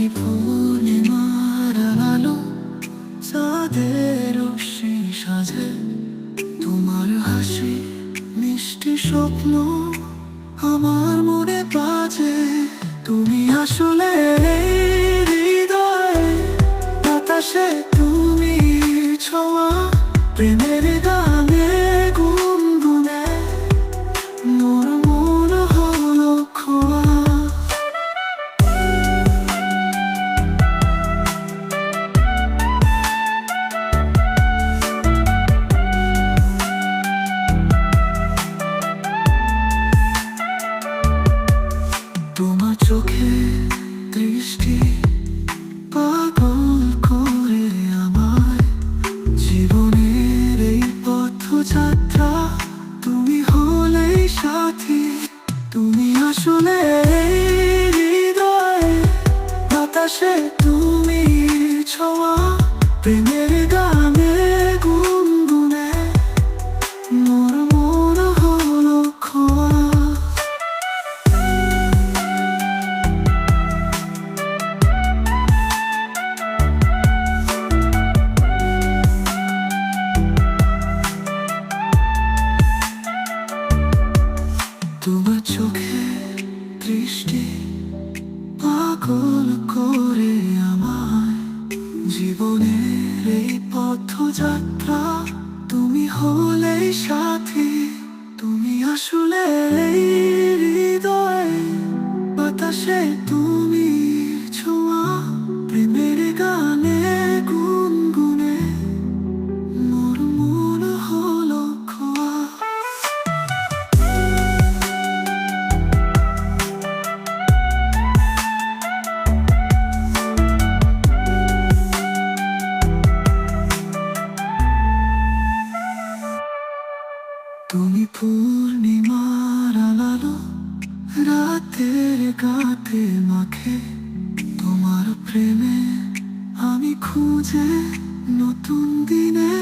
আমি সাজে। তোমার হাসি, মিষ্টি স্বপ্ন আমার মনে বাজে। তুমি আসলে হৃদয়, বাতাসে তুমি ছোঁয়া প্রেমের হৃদয়। সাথী তুমি আসলে হৃদয়ে বাতাসে তুমি ছোঁয়া প্রেমের তোমার চোখে দৃষ্টি পাগল করে আমায় জীবনের এই পথযাত্রা। তুমি হলে সাথী তুমি আসলে তুমি পূর্ণিমার আলালো রাতের গাতে মাখে তোমার প্রেমে আমি খুঁজে নতুন দিনে